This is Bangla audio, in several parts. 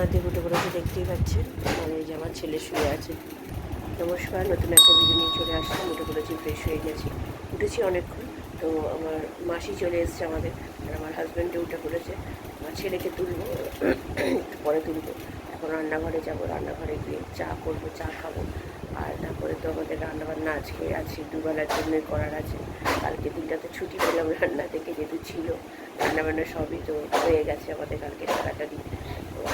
রান্না দিয়ে উঠে পড়েছে, দেখতেই পাচ্ছেন। মানে এই যে আমার ছেলে শুয়ে আছে। নমস্কার, নতুন একটা ভিডিও নিয়ে চলে আসলাম। উঠে পড়েছি ফ্রেশ হয়ে গেছি। উঠেছি অনেকক্ষণ। তো আমার মাসি চলে এসছে আমাদের, আর আমার হাজব্যান্ডে উঠে পড়েছে। আমার ছেলেকে তুলবো একটু পরে তুলবো। এখন রান্নাঘরে যাব, রান্নাঘরে গিয়ে চা করব, চা খাব। আর তারপরে তো আমাদের রান্নাবান্না আজকে আছে, দুবেলার জন্যই করার আছে। কালকে দিনটা তো ছুটি পেলাম রান্না থেকে, যেহেতু ছিল। রান্নাবান্না সবই তো হয়ে গেছে আমাদের কালকে তাড়াতাড়ি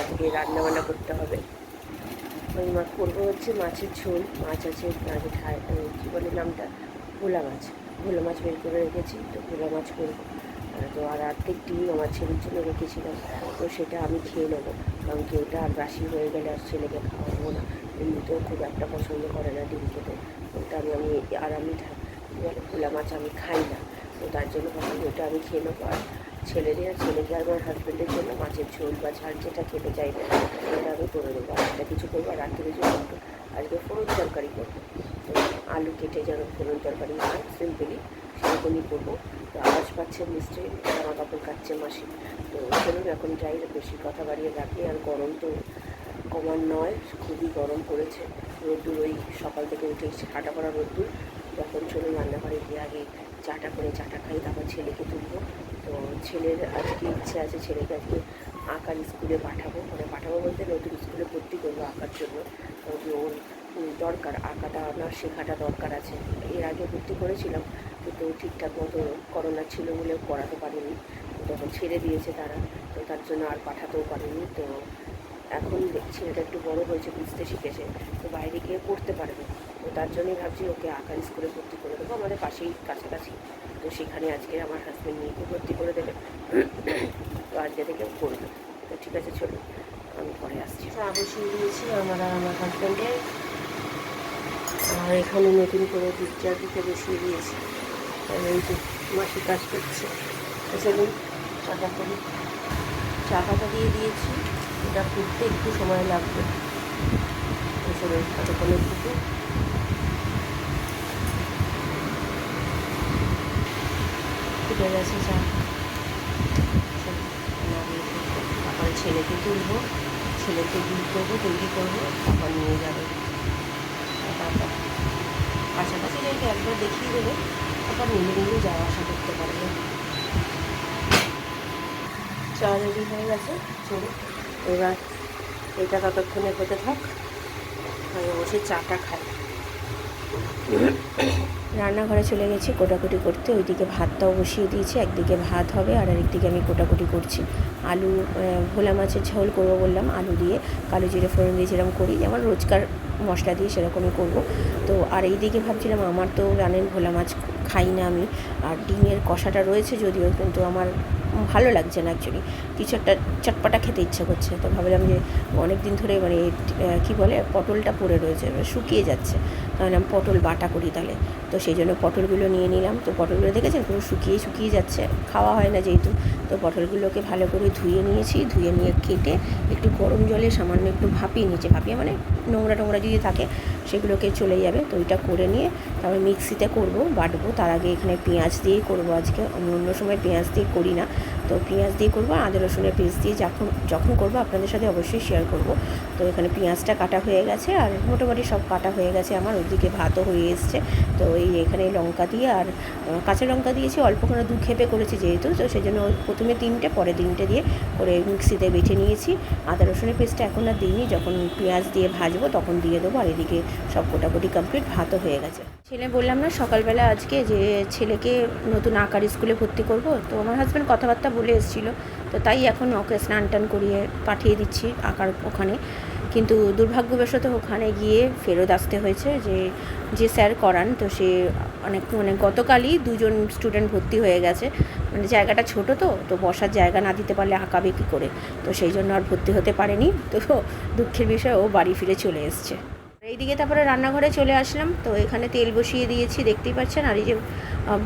আজকে রান্নাবান্না করতে হবে। ওই মা করব হচ্ছে মাছের ঝোল। মাছ আছে, আগে কী বলে নামটা? ভোলা মাছ। ভোলা মাছ বের করে রেখেছি, তো ভোলা মাছ করব। তো আর অর্ধেক ডিম আমার ছেলের জন্য রেখেছিলাম। তো সেটা আমি খেয়ে নেব। কারণ কি ওটা আর বাসি হয়ে গেলে আর ছেলেকে খাওয়াবো না। এমনিতেও খুব একটা পছন্দ করে না ডিম খেতে। ওটা আমি আমি আর আমি ভোলা মাছ আমি খাই না। তো তার জন্য ওটা আমি খেয়ে নেব। আর ছেলেদের আর ছেলেকে আর আমার হাজব্যান্ডের জন্য মাছের ঝোল বা ঝাল যেটা খেতে চাইবে, সেটা আমি করে দেবো। একটা কিছু করব, আর রাত্রে কিছু করব। আজকে ফোড়ন তরকারি করব। আলু কেটে যেন ফোড়ন তরকারি হয় সিম্পলি সেরকমই করব। তো আওয়াজ পাচ্ছে নিশ্চয়ই জামা কাপড় কাচ্ছে মাসি। তো চলুন, এখন যাই, বেশি কথা বাড়িয়ে রাখি। আর গরম তো কমার নয়, খুবই গরম পড়েছে। রোদ্দুর ওই সকাল থেকে উঠে হাঁটা করা রোদ্দুর। যখন চলুন রান্নাঘরে গিয়ে আগে চাটা করে, চাটা খাই, তারপর ছেলেকে তুলবো। তো ছেলের আজকে ইচ্ছে আছে ছেলেকে আজকে আঁকার স্কুলে পাঠাবো। মানে পাঠাবো বলতে নতুন স্কুলে ভর্তি করব আঁকার জন্য। ওর দরকার, আঁকাটা আমার, শেখাটা দরকার আছে। এর আগে ভর্তি করেছিলাম, কিন্তু ঠিকঠাক মতো করোনা ছিল বলে পড়াতে পারিনি। তখন ছেড়ে দিয়েছে তারা। তো তার জন্য আর পাঠাতেও পারিনি। তো এখন ছেলেটা একটু বড় হয়েছে, বুঝতে শিখেছে। তো বাইরে গিয়ে পড়তে পারবে। তো তার জন্যই ভাবছি ওকে আঁকার স্কুলে ভর্তি করে দেবো। আমাদের পাশেই কাছাকাছি। তো সেখানে আজকে আমার হাজব্যান্ড নিয়ে গিয়ে ভর্তি করে দেবে। তো আজকে থেকে করবে। তো ঠিক আছে, চলুন। আমি পরে আসছি। চা বসিয়ে দিয়েছি আমার আর আমার হাজব্যান্ডের আর এখানে নতুন করে পিকচার দিতে বসিয়ে দিয়েছি। এই যে মাসি কাজ করছে। চলুন, চাটা করি। চা পাতা দিয়ে দিয়েছি। এটা ফুটতে একটু সময় লাগবে। চলুন ততক্ষণে ফুটে ফুটে গেছে চা তারপরে ছেলেকে তুলবো, ছেলেকে দুধ করব তৈরি করব, তারপর নিয়ে যাবে। তারপর কাছাকাছি জায়গায় একবার দেখিয়ে দেবে, তারপর নিজে নিজে যাওয়া আসা করতে পারবে। চা রেডি হয়ে গেছে চলুন এবার এটা ততক্ষণে হতে থাক। আমি বসে চাটা খাই। রান্নাঘরে চলে গেছি, কোটাকুটি করতে। ওইদিকে ভাতটাও বসিয়ে দিয়েছি, একদিকে ভাত হবে আর আরেকদিকে আমি কোটাকুটি করছি। আলু ভোলা মাছের ঝোল করব বললাম, আলু দিয়ে কালো জিরে ফোড়ন দিয়ে যেরকম করি, যেমন রোজকার মশলা দিয়ে সেরকমই করব। তো আর এইদিকে ভাবছিলাম আমার তো জানেন ভোলা মাছ খাই না আমি, আর ডিমের কষাটা রয়েছে যদিও, কিন্তু আমার ভালো লাগছে না অ্যাকচুয়ালি কিছু একটা চটপাটা খেতে ইচ্ছে করছে। তো ভাবলাম যে অনেক দিন ধরে মানে কি বলে, পটলটা পড়ে রয়েছে শুকিয়ে যাচ্ছে। তাহলে পটল বাটা করি তাহলে। তো সেই জন্য পটলগুলো নিয়ে নিলাম। তো পটলগুলো দেখেছেন? পুরো শুকিয়ে শুকিয়ে যাচ্ছে। খাওয়া হয় না যেহেতু। তো পটলগুলোকে ভালো করে ধুয়ে নিয়েছি। ধুয়ে নিয়ে কেটে একটু গরম জলে সামান্য একটু ভাপিয়ে নিয়েছি। ভাপিয়ে মানে নোংরা টোংরা যদি থাকে, সেগুলোকে চলে যাবে। তো ওইটা করে নিয়ে তারপরে মিক্সিতে করব, বাটবো। তার আগে এখানে পেঁয়াজ দিয়েই করব। আজকে আমি অন্য সময় পেঁয়াজ দিয়ে করি না। তো পেঁয়াজ দিয়ে করব আদা, রসুনের পেস্ট দিয়ে যখন যখন করব আপনাদের সাথে অবশ্যই শেয়ার করব। তো এখানে পেঁয়াজটা কাটা হয়ে গেছে আর মোটামুটি সব কাটা হয়ে গেছে আমার, ওইদিকে ভাতও হয়ে এসছে। তো এই এখানে লঙ্কা দিয়ে আর কাঁচা লঙ্কা দিয়েছি, অল্প করে দু খেপে করেছি যেহেতু, তো সেই জন্য প্রথমে তিনটে, পরে তিনটে দিয়ে করে মিক্সিতে বেটে নিয়েছি। আদা, রসুনের পেস্টটা এখন আর দিইনি, যখন পেঁয়াজ দিয়ে ভাজবো তখন দিয়ে দেবো আর এদিকে সব কোটাকুটি কমপ্লিট ভাতও হয়ে গেছে। ছেলে বললাম না, সকালবেলা আজকে যে ছেলেকে নতুন আঁকার স্কুলে ভর্তি করব, তো আমার হাজব্যান্ড কথাবার্তা বলে এসেছিল, তো তাই এখন ওকে স্নান টান করিয়ে পাঠিয়ে দিচ্ছি আঁকার ওখানে। কিন্তু দুর্ভাগ্যবশত ওখানে গিয়ে ফেরত আসতে হয়েছে যে যে স্যার করান, তো সে অনেক মানে গতকালই দুজন স্টুডেন্ট ভর্তি হয়ে গেছে। মানে জায়গাটা ছোট তো তো বসার জায়গা না দিতে পারলে আঁকাবে কী করে? তো সেই জন্য আর ভর্তি হতে পারেনি। তো দুঃখের বিষয়, ও বাড়ি ফিরে চলে এসছে। এইদিকে তারপরে রান্নাঘরে চলে আসলাম। তো এখানে তেল বসিয়ে দিয়েছি, দেখতেই পাচ্ছেন। আর এই যে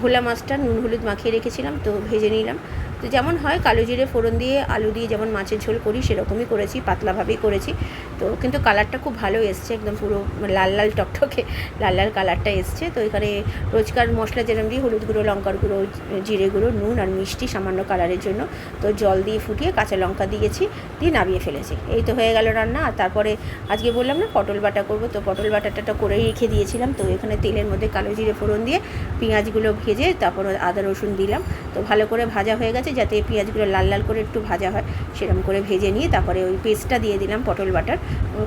ভোলা মাছটা নুন হলুদ মাখিয়ে রেখেছিলাম, তো ভেজে নিলাম। তো যেমন হয়, কালো জিরে ফোড়ন দিয়ে আলু দিয়ে যেমন মাছের ঝোল করি, সেরকমই করেছি, পাতলাভাবেই করেছি। তো কিন্তু কালারটা খুব ভালো এসছে, একদম পুরো লাল লাল টকটকে লাল লাল কালারটা এসছে। তো এখানে রোজকার মশলা যেরকম দিই, হলুদ গুঁড়ো, লঙ্কার গুঁড়ো, জিরে গুঁড়ো, নুন আর মিষ্টি সামান্য কালারের জন্য। তো জল দিয়ে ফুটিয়ে কাঁচা লঙ্কা দিয়েছি, দিয়ে নামিয়ে ফেলেছি। এই তো হয়ে গেল রান্না। আর তারপরে আজকে বললাম না, পটল বাটা করব। তো পটল বাটাটা করেই রেখে দিয়েছিলাম। তো এখানে তেলের মধ্যে কালো জিরে ফোড়ন দিয়ে পেঁয়াজগুলো ভেজে তারপর আদা রসুন দিলাম। তো ভালো করে ভাজা হয়ে গেছে। যাতে পেঁয়াজগুলো লাল লাল করে একটু ভাজা হয়, সেরকম করে ভেজে নিয়ে তারপরে ওই পেস্টটা দিয়ে দিলাম পটল বাটার।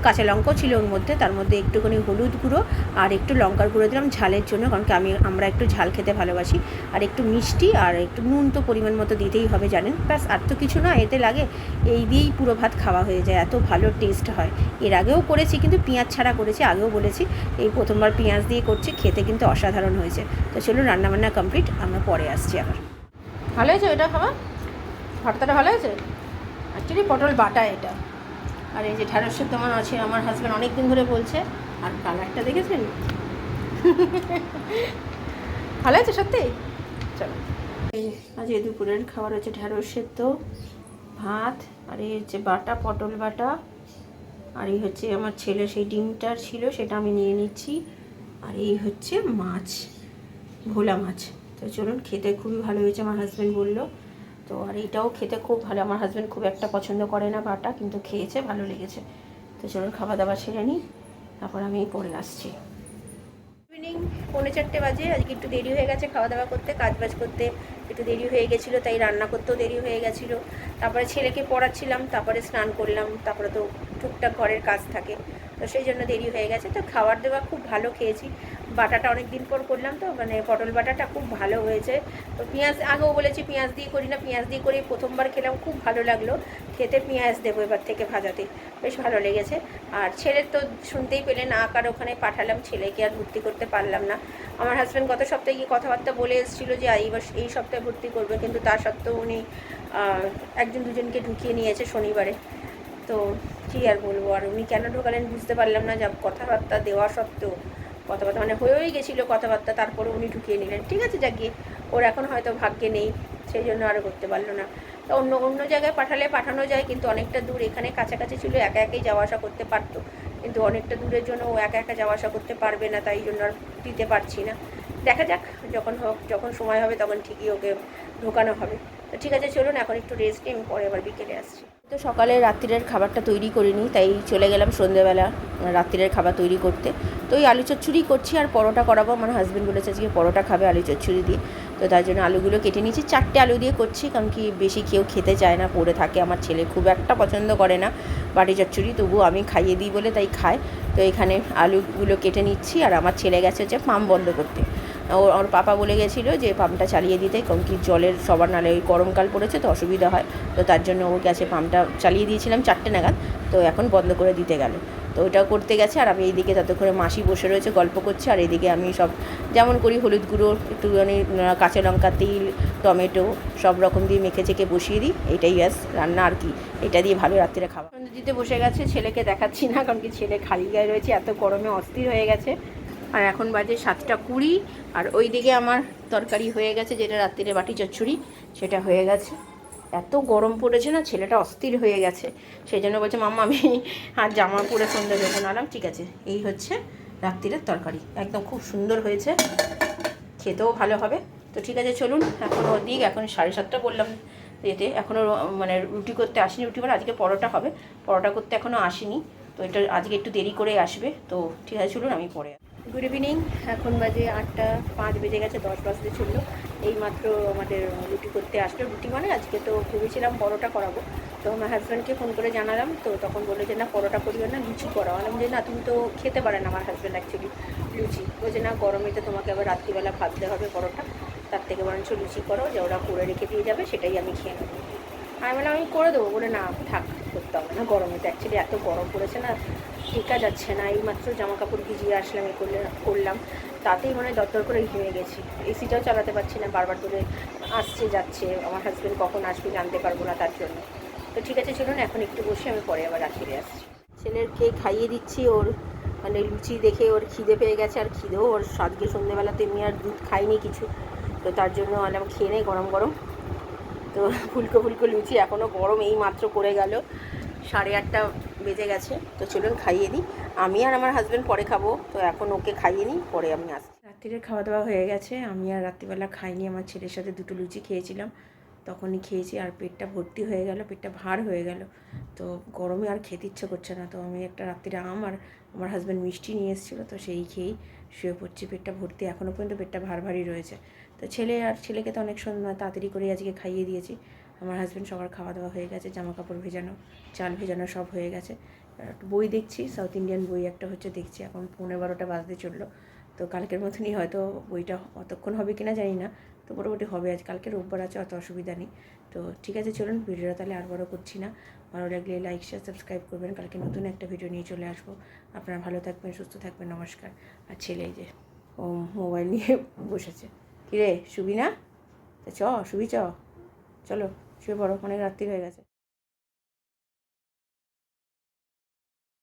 কাঁচা লঙ্কাও ছিল ওর মধ্যে, তার মধ্যে একটুখানি হলুদ গুঁড়ো আর একটু লঙ্কার গুঁড়ো দিলাম ঝালের জন্য, কারণ কি আমি, আমরা একটু ঝাল খেতে ভালোবাসি। আর একটু মিষ্টি আর একটু নুন তো পরিমাণ মতো দিতেই হবে জানেন। ব্যাস, আর তো কিছু না, এতে লাগে এই দিয়েই পুরো ভাত খাওয়া হয়ে যায়, এত ভালো টেস্ট হয়। এর আগেও করেছি, কিন্তু পেঁয়াজ ছাড়া করেছি, আগেও বলেছি, এই প্রথমবার পেঁয়াজ দিয়ে করছি, খেতে কিন্তু অসাধারণ হয়েছে। তো চলুন, রান্নাবান্না কমপ্লিট, আমরা পরে আসছি আবার। ভালো হয়েছে এটা খাওয়া ভর্তাটা ভালো হয়েছে? অ্যাকচুয়ালি পটল বাটা এটা। আর এই যে ঢ্যাঁড়স সেদ্ধ আমার আছে, আমার হাজব্যান্ড অনেক দিন ধরে বলছে, আর কালারটা দেখেছেন? ভালো আছে সত্যি? চলো। আজ এই দুপুরের খাবার হচ্ছে ঢ্যাঁড়স সেদ্ধ, ভাত, আর এই হচ্ছে বাটা, পটল বাটা। আর এই হচ্ছে আমার ছেলে, সেই ডিমটার ছিল, সেটা আমি নিয়ে নিচ্ছি। আর এই হচ্ছে মাছ, ভোলা মাছ। তো চলুন, খেতে খুবই ভালো হয়েছে, আমার হাজব্যান্ড বলল। তো আর এটাও খেতে খুব ভালো, আমার হাজব্যান্ড খুব একটা পছন্দ করে না বাটা, কিন্তু খেয়েছে, ভালো লেগেছে। তো চলুন খাওয়া দাওয়া সেরে নিই, তারপর আমি পরে আসছি। ইভিনিং পৌনে চারটে বাজে, আজকে একটু দেরি হয়ে গেছে খাওয়া দাওয়া করতে কাজ বাজ করতে, একটু দেরি হয়ে গেছিল, তাই রান্না করতেও দেরি হয়ে গেছিল। তারপরে ছেলেকে পড়াচ্ছিলাম, তারপরে স্নান করলাম, তারপরে তো টুকটাক ঘরের কাজ থাকে, তো সেই জন্য দেরি হয়ে গেছে। তো খাবার দাবার খুব ভালো খেয়েছি বাটাটা অনেক দিন পর করলাম তো মানে পটল বাটাটা খুব ভালো হয়েছে। তো পেঁয়াজ, আগেও বলেছি পেঁয়াজ দিয়ে করি না, পেঁয়াজ দিয়ে করে প্রথমবার খেলাম, খুব ভালো লাগল। খেতে পেঁয়াজ দেবো এবার থেকে ভাজাতে, বেশ ভালো লেগেছে। আর ছেলের তো শুনতেই পেলেন আঁকার ওখানে পাঠালাম, ছেলেকে আর ভর্তি করতে পারলাম না। আমার হাজব্যান্ড গত সপ্তাহে গিয়ে কথাবার্তা বলে এসেছিল যে এই বস- এই সপ্তাহে ভর্তি করবে। কিন্তু তা সত্ত্বেও উনি একজন দুজনকে ঢুকিয়ে নিয়েছে শনিবারে। তো কী আর বলব, আর উনি কেন ঢোকালেন বুঝতে পারলাম না, যা কথাবার্তা দেওয়া সত্ত্বেও। কথাবার্তা মানে হয়েই গেছিল কথাবার্তা, তারপরে উনি ঢুকিয়ে নিলেন। ঠিক আছে, যাকে, ওর এখন হয়তো ভাগ্যে নেই, সেই জন্য আরও করতে পারল না। তা অন্য অন্য জায়গায় পাঠালে পাঠানো যায়, কিন্তু অনেকটা দূর, এখানে কাছাকাছি ছিল, একা একাই যাওয়া আসা করতে পারতো। কিন্তু অনেকটা দূরের জন্য ও একা একা যাওয়া আসা করতে পারবে না, তাই জন্য আর দিতে পারছি না। দেখা যাক, যখন হোক, যখন সময় হবে তখন ঠিকই ওকে ঢোকানো হবে। তো ঠিক আছে, চলুন, এখন একটু রেস্ট নিই, আমি পরে আবার বিকেলে আসছি। তো সকালে রাত্রিরের খাবারটা তৈরি করিনি, তাই চলে গেলাম সন্ধেবেলা রাত্রিরের খাবার তৈরি করতে। তো ওই আলু চচ্চড়ি করছি আর পরোটা করাবো, আমার হাজব্যান্ড বলেছে আজকে পরোটা খাবে আলু চচ্চড়ি দিয়ে। তো তার জন্য আলুগুলো কেটে নিয়েছি, চারটে আলু দিয়ে করছি, কারণ কি বেশি কেউ খেতে চায় না, পড়ে থাকে, আমার ছেলে খুব একটা পছন্দ করে না বাটি চচ্চড়ি তবু আমি খাইয়ে দিই বলে তাই খায়। তো এখানে আলুগুলো কেটে নিচ্ছি, আর আমার ছেলে গেছে হচ্ছে পাম্প বন্ধ করতে। ওর ওর পাপা বলে গেছিল যে পাম্পটা চালিয়ে দিতে, কারণ কি জলের, সবার নালে ওই গরমকাল পড়েছে তো অসুবিধা হয়। তো তার জন্য ও গেছে পাম্পটা চালিয়ে দিয়েছিলাম চারটে নাগাদ, তো এখন বন্ধ করে দিতে গেল। তো ওটা করতে গেছে, আর আমি এইদিকে ততক্ষণে মাসি বসে রয়েছে, গল্প করছে, আর এইদিকে আমি সব যেমন করি, হলুদ গুঁড়ো, একটুখানি কাঁচা লঙ্কা, তেল, টমেটো, সব রকম দিয়ে মেখে চেখে বসিয়ে দিই, এটাই ব্যাস, রান্না আর কি। এটা দিয়ে ভালো রাত্রিরে খাওয়া দিতে বসে গেছে, ছেলেকে দেখাচ্ছি না, কারণ কি ছেলে খালি গায়ে রয়েছে, এত গরমে অস্থির হয়ে গেছে। আর এখন বাজে সাতটা কুড়ি, আর ওই দিকে আমার তরকারি হয়ে গেছে, যেটা রাত্রিরে বাটি চচ্চড়ি, সেটা হয়ে গেছে। এত গরম পড়েছে না, ছেলেটা অস্থির হয়ে গেছে। সেই জন্য বলছে, মাম্মা, আমি আর জামা পরে সন্ধ্যে দেবো। নালাম ঠিক আছে, এই হচ্ছে রাত্রিরের তরকারি। একদম খুব সুন্দর হয়েছে। খেতেও ভালো হবে। তো ঠিক আছে, চলুন। এখন ওর দিক এখন সাড়ে সাতটা বললাম এতে। এখনও মানে রুটি করতে আসেনি, রুটি মানে আজকে পরোটা হবে। পরোটা করতে এখনও আসেনি। তো এটা আজকে একটু দেরি করে আসবে। তো ঠিক আছে, চলুন, আমি পরে গুড ইভিনিং এখন বাজে আটটা পাঁচ বেজে গেছে, দশ বাজতে চলল। এই মাত্র আমাদের রুটি করতে আসলো। রুটি মানে আজকে তো ভেবেছিলাম পরোটা করাবো। তো আমার হাজব্যান্ডকে ফোন করে জানালাম, তো তখন বলল যে, না, পরোটা করিও না, লুচি করো বললাম যে না, তুমি তো খেতে পারে না আমার হাজব্যান্ড অ্যাকচুয়ালি লুচি। বলছে, না, গরমে তো তোমাকে আবার রাত্রিবেলা ভাবতে হবে পরোটা। তার থেকে বরঞ্চ লুচি করো, যে ওরা করে রেখে দিয়ে যাবে, সেটাই আমি খেয়ে নেব। আমি বললাম, আমি করে দেবো। বলে, না, থাক, করতে হবে না, গরমে তো অ্যাকচুয়ালি এত গরম পড়েছে না টেকা যাচ্ছে না এই মাত্র জামা কাপড় ভিজিয়ে আসলাম, এ করলে, করলাম। তাতেই মনে দরদর করে ঘেমে গেছি। এসিটাও চালাতে পারছি না, বারবার ধরে আসছে, যাচ্ছে। আমার হাজব্যান্ড কখন আসবে জানতে পারব না তার জন্য। তো ঠিক আছে, চলুন, এখন একটু বসে আমি পরে আবার ফিরে আসছি। ছেলের খেয়ে খাইয়ে দিচ্ছি, ওর মানে লুচি দেখে ওর খিদে পেয়ে গেছে, আর খিদেও ওর আজকে সন্ধ্যেবেলাতে এমনি আর দুধ খাইনি কিছু। তো তার জন্য আলাম খেয়ে নেই গরম গরম। তো ফুলকো ফুলকো লুচি এখনও গরম এই মাত্র করে গেল। সাড়ে আটটা বেজে গেছে। তো চলুন খাইয়ে দিই। আমি আর আমার হাজব্যান্ড পরে খাব। তো এখন ওকে খাইয়ে নিই, পরে আমি আসছি। রাত্রিরে খাওয়া দাওয়া হয়ে গেছে। আমি আর রাত্রিবেলা খাইনি। আমার ছেলের সাথে দুটো লুচি খেয়েছিলাম। তখনই খেয়েছি আর পেটটা ভর্তি হয়ে গেল, পেটটা ভার হয়ে গেল। তো গরমে আর খেতে ইচ্ছে করছে না। তো আমি একটা রাত্রিরে আম আর আমার হাজব্যান্ড মিষ্টি নিয়ে এসেছিল, তো সেই খেয়েই শুয়ে পড়ছি। পেটটা ভর্তি এখনও পর্যন্ত পেটটা ভার ভারী রয়েছে। তো ছেলে আর ছেলেকে তো অনেক সময় তাড়াতাড়ি করে আজকে খাইয়ে দিয়েছি। আমার হাজব্যান্ড সবার খাওয়া দাওয়া হয়ে গেছে জামা কাপড় ভেজানো, চাল ভেজানো সব হয়ে গেছে। বই দেখছি সাউথ ইন্ডিয়ান বই একটা হচ্ছে দেখছি, এখন পৌনে বারোটা বাজতে চলল। তো কালকের মতনই হয়তো বইটা অতক্ষণ হবে কিনা জানি না, তো মোটামুটি হবে আজ, কালকে রোববার আছে, অত অসুবিধা নেই। তো ঠিক আছে, চলুন ভিডিওটা তাহলে আর বড় করছি না। ভালো লাগলে লাইক শেয়ার সাবস্ক্রাইব করবেন। কালকে নতুন একটা ভিডিও নিয়ে চলে আসব। আপনারা ভালো থাকবেন, সুস্থ থাকবেন, নমস্কার। আর ছেলে যে, ও মোবাইল নিয়ে বসেছে। কিরে, শুবি না? চ, শুবি চ। চলো শুয়ে পড়ো অনেক রাত্রি হয়ে গেছে।